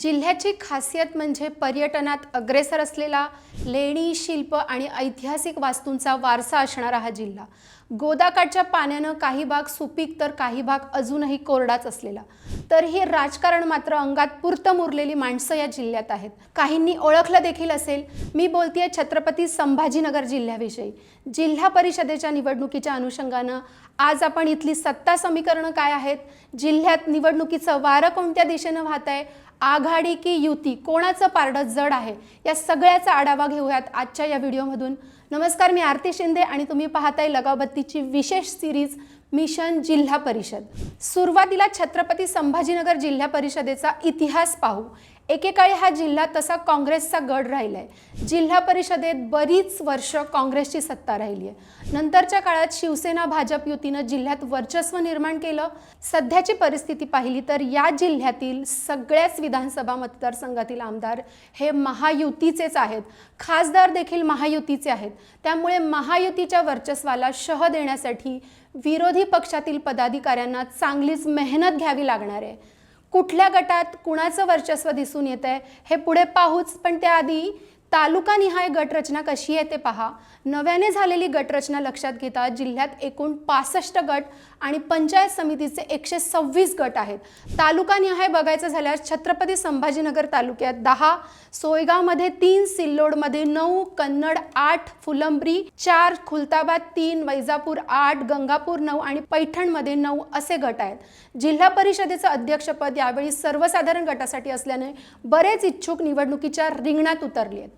जिल्ह्याची खासियत म्हणजे पर्यटनात अग्रेसर असलेला लेणी शिल्प आणि ऐतिहासिक वास्तूंचा वारसा असणारा हा जिल्हा. गोदाकाठच्या पाण्यानं काही भाग सुपीक तर काही भाग अजूनही कोरडाच असलेला. तर हे राजकारण मात्र अंगात पुरतं मुरलेली माणसं या जिल्ह्यात आहेत. काहींनी ओळखलं देखील असेल. मी बोलतीये छत्रपती संभाजीनगर जिल्ह्याविषयी. जिल्हा परिषदेच्या निवडणुकीच्या अनुषंगानं आज आपण इथली सत्ता समीकरणं काय आहेत? जिल्ह्यात निवडणुकीचं वारं कोणत्या दिशेनं वाहत आहे आघाडी की युती? कोणाचं पारडं जड आहे? या सगळ्याचा आढावा घेऊयात आजच्या या व्हिडिओमधून. नमस्कार मी आरती शिंदे आणि तुम्ही पाहताय लगावबत्तीची विशेष सिरीज मिशन जिल्हा परिषद. सुरुवातीला छत्रपती संभाजीनगर जिल्हा परिषदेचा इतिहास पाहू. एकेकाळी हा जिल्हा तसा काँग्रेसचा गड राहिला आहे जिल्हा परिषदेत बरीच वर्ष काँग्रेसची सत्ता राहिली आहे नंतरच्या काळात शिवसेना भाजप युतीनं जिल्ह्यात वर्चस्व निर्माण केलं. सध्याची परिस्थिती पाहिली तर या जिल्ह्यातील सगळ्याच विधानसभा मतदारसंघातील आमदार हे महायुतीचेच आहेत. खासदार देखील महायुतीचे आहेत. त्यामुळे महायुतीच्या वर्चस्वाला शह देण्यासाठी विरोधी पक्षातील पदाधिकाऱ्यांना चांगलीच मेहनत घ्यावी लागणार आहे. कुठल्या गटात कुणाचं वर्चस्व दिसून येत आहे हे पुढे पाहूच. पण त्याआधी तालुकानिहाय गटरचना कशी आहे ते पहा. नव्याने झालेली गटरचना लक्षात घेता जिल्ह्यात एकूण पासष्ट गट आणि पंचायत समितीचे एकशे सव्वीस गट आहेत. तालुकानिहाय बघायचं झाल्यास छत्रपती संभाजीनगर तालुक्यात दहा सोयगावमध्ये तीन सिल्लोडमध्ये नऊ कन्नड आठ फुलंब्री चार खुलताबाद तीन वैजापूर आठ गंगापूर नऊ आणि पैठणमध्ये नऊ असे गट आहेत. जिल्हा परिषदेचं अध्यक्षपद यावेळी सर्वसाधारण गटासाठी असल्याने बरेच इच्छुक निवडणुकीच्या रिंगणात उतरले आहेत.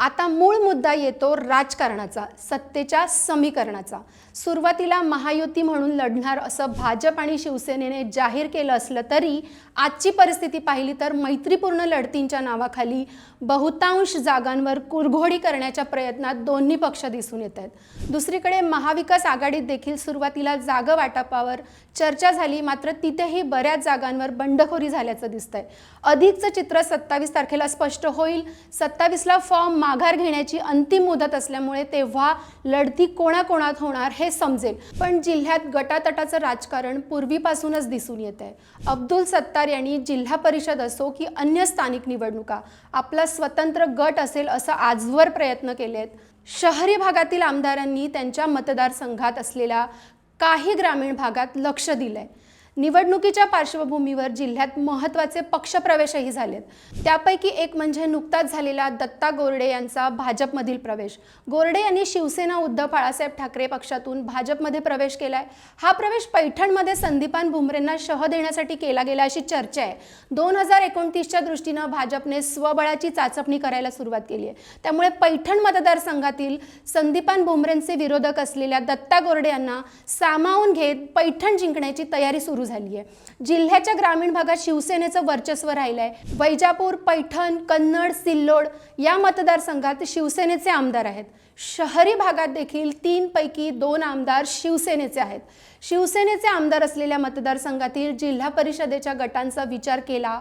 आता मूळ मुद्दा येतो राजकारणाचा सत्तेच्या समीकरणाचा. सुरुवातीला महायुती म्हणून लढणार असं भाजप आणि शिवसेनेने जाहीर केलं असलं तरी आजची परिस्थिती पाहिली तर मैत्रीपूर्ण लढतींच्या नावाखाली बहुतांश जागांवर कुरघोडी करण्याच्या प्रयत्नात दोन्ही पक्ष दिसून येत आहेत. दुसरीकडे महाविकास आघाडीत देखील सुरुवातीला जागा वाटपावर चर्चा झाली मात्र तिथेही बऱ्याच जागांवर बंडखोरी झाल्याचं दिसतंय. अधिकचं चित्र सत्तावीस तारखेला स्पष्ट होईल. सत्तावीसला फॉर्म माघार घेण्याची अंतिम मुदत असल्यामुळे तेव्हा लढती कोणाकोणात होणार हे समजेल. पण जिल्ह्यात गटातटाचं राजकारण पूर्वीपासूनच दिसून येत आहे अब्दुल सत्तार यांनी जिल्हा परिषद असो की अन्य स्थानिक निवडणुका आपला स्वतंत्र गट असेल असं आजवर प्रयत्न केले आहेत शहरी भागातील आमदारांनी त्यांच्या मतदारसंघात असलेल्या काही ग्रामीण भागात लक्ष दिलंय. निवडणुकीच्या पार्श्वभूमीवर जिल्ह्यात महत्त्वाचे पक्षप्रवेशही झालेत. त्यापैकी एक म्हणजे नुकताच झालेला दत्ता गोरडे यांचा भाजपमधील प्रवेश. गोरडे यांनी शिवसेना उद्धव बाळासाहेब ठाकरे पक्षातून भाजपमध्ये प्रवेश केलाय. हा प्रवेश पैठणमध्ये संदीपान भुमरेंना शह देण्यासाठी केला गेला अशी चर्चा आहे. दोन हजार एकोणतीसच्या दृष्टीनं भाजपने स्वबळाची चाचपणी करायला सुरुवात केली आहे. त्यामुळे पैठण मतदारसंघातील संदीपान भुमरेंचे विरोधक असलेल्या दत्ता गोरडे यांना सामावून घेत पैठण जिंकण्याची तयारी सुरू झाली आहे. जिल्ह्याच्या ग्रामीण भागात शिवसेनेचं वर्चस्व राहिलं आहे वैजापूर पैठण कन्नड सिल्लोड या मतदारसंघात शिवसेनेचे आमदार आहेत. शहरी भागात देखील तीन पैकी दोन आमदार शिवसेनेचे आहेत. शिवसेनेचे आमदार असलेल्या मतदारसंघातील जिल्हा परिषदेच्या गटांचा विचार केला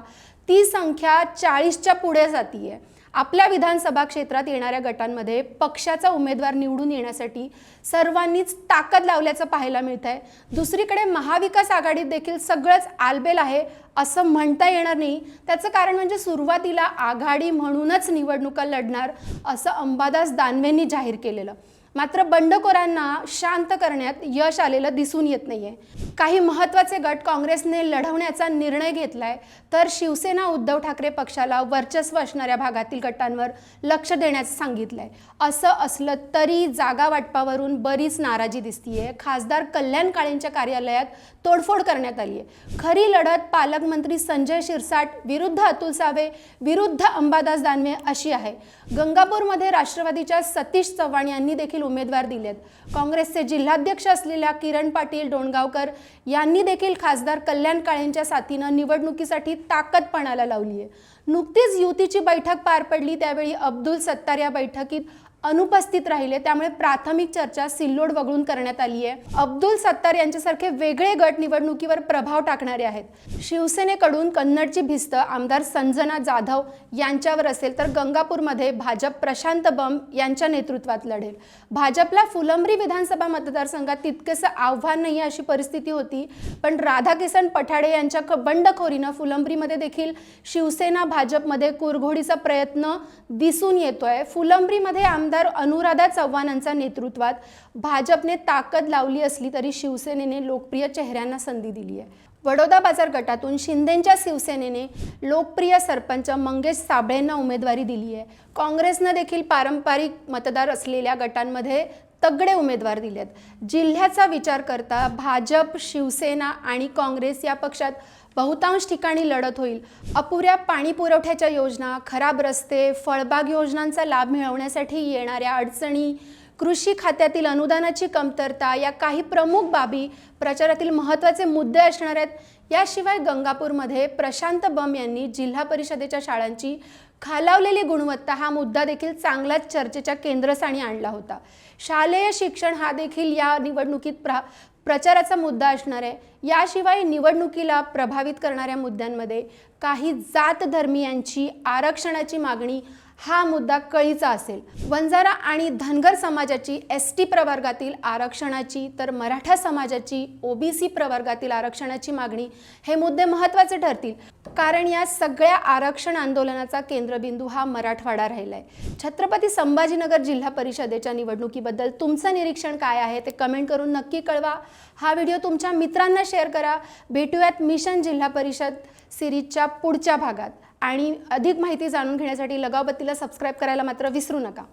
ती संख्या चाळीसच्या पुढे जातीये. आपल्या विधानसभा क्षेत्रात येणाऱ्या गटांमध्ये पक्षाचा उमेदवार निवडून येण्यासाठी सर्वांनीच ताकद लावल्याचं पाहायला मिळत आहे दुसरीकडे महाविकास आघाडीत देखील सगळंच आलबेल आहे असं म्हणता येणार नाही. त्याचं कारण म्हणजे सुरुवातीला आघाडी म्हणूनच निवडणुका लढणार असं अंबादास दानवेंनी जाहीर केलेलं. मात्र बंडखोरांना शांत करण्यात यश आलेलं दिसून येत नाहीये. काही महत्त्वाचे गट काँग्रेसने लढवण्याचा निर्णय घेतलाय. तर शिवसेना उद्धव ठाकरे पक्षाला वर्चस्व असणाऱ्या भागातील गटांवर लक्ष देण्याचं सांगितलंय. असं असलं तरी जागा वाटपावरून बरीच नाराजी दिसतीये. खासदार कल्याण काळेंच्या कार्यालयात तोडफोड करण्यात आली आहे खरी लढत पालकमंत्री संजय शिरसाट विरुद्ध अतुल सावे विरुद्ध अंबादास दानवे अशी आहे. गंगापूरमध्ये राष्ट्रवादीच्या सतीश चव्हाण यांनी देखील उमेदवार दिलेत. काँग्रेसचे जिल्हाध्यक्ष असलेल्या किरण पाटील डोणगावकर यांनी देखील खासदार कल्याण काळेंच्या साथीनं निवडणुकीसाठी ताकद पणाला लावली आहे नुकतीच युतीची बैठक पार पडली त्यावेळी अब्दुल सत्तार या बैठकीत अनुपस्थित राहिले त्यामुळे प्राथमिक चर्चा सिल्लोड वगळून करण्यात आली आहे. अब्दुल सत्तार यांच्यासारखे वेगळे गट निवडणुकीवर प्रभाव टाकणारे आहेत. शिवसेनेकडून कन्नडची भिस्त आमदार संजना जाधव यांच्यावर असेल तर गंगापूरमध्ये भाजप प्रशांत बम यांच्या नेतृत्वात लढेल. भाजपला फुलंब्री विधानसभा मतदारसंघात तितकेसं आव्हान नाही अशी परिस्थिती होती पण राधाकिसन पठाडे यांच्या बंडखोरीनं फुलंब्रीमध्ये देखील शिवसेना भाजपमध्ये कुरघोडीचा प्रयत्न दिसून येतोय. फुलंब्रीमध्ये आमदार अनुराधा चव्हाणांच्या नेतृत्वात भाजपने ताकद लावली असली तरी शिवसेनेने लोकप्रिय चेहऱ्यांना संधी दिली आहे. वडोदा बाजार गटातून शिंदेच्या शिवसेनेने लोकप्रिय सरपंच मंगेश साबळेंना उमेदवारी दिली आहे. काँग्रेसनं देखील पारंपरिक मतदार असलेल्या गटांमध्ये तगडे उमेदवार दिलेत. जिल्ह्याचा विचार करता भाजप शिवसेना आणि काँग्रेस या पक्षात बहुतांश ठिकाणी लढत होईल. अपुऱ्या पाणी पुरवठ्याच्या योजना खराब रस्ते फळबाग योजनांचा लाभ मिळवण्यासाठी येणाऱ्या अडचणी कृषी खात्यातील अनुदानाची कमतरता या काही प्रमुख बाबी प्रचारातील महत्त्वाचे मुद्दे असणार आहेत. याशिवाय गंगापूरमध्ये प्रशांत बम यांनी जिल्हा परिषदेच्या शाळांची खालावलेली गुणवत्ता हा मुद्दा देखील चांगलाच चर्चेच्या केंद्रस्थानी आणला होता. शालेय शिक्षण हा देखील या निवडणुकीत प्रा प्रचाराचा मुद्दा असणार आहे. याशिवाय निवडणुकीला प्रभावित करणाऱ्या मुद्द्यांमध्ये काही जात धर्मियांची आरक्षणाची मागणी हा मुद्दा कळीचा असेल. वंजारा आणि धनगर समाजाची एस टी प्रवर्गातील आरक्षणाची तर मराठा समाजाची ओबीसी प्रवर्गातील आरक्षणाची मागणी हे मुद्दे महत्त्वाचे ठरतील. कारण या सगळ्या आरक्षण आंदोलनाचा केंद्रबिंदू हा मराठवाडा राहिला आहे छत्रपती संभाजीनगर जिल्हा परिषदेच्या निवडणुकीबद्दल तुमचं निरीक्षण काय आहे ते कमेंट करून नक्की कळवा. हा व्हिडिओ तुमच्या मित्रांना शेअर करा. भेटूयात मिशन जिल्हा परिषद सिरीजच्या पुढच्या भागात. आणि अधिक माहिती जाणून घेण्यासाठी लगावबत्तीला सबस्क्राईब करायला मात्र विसरू नका.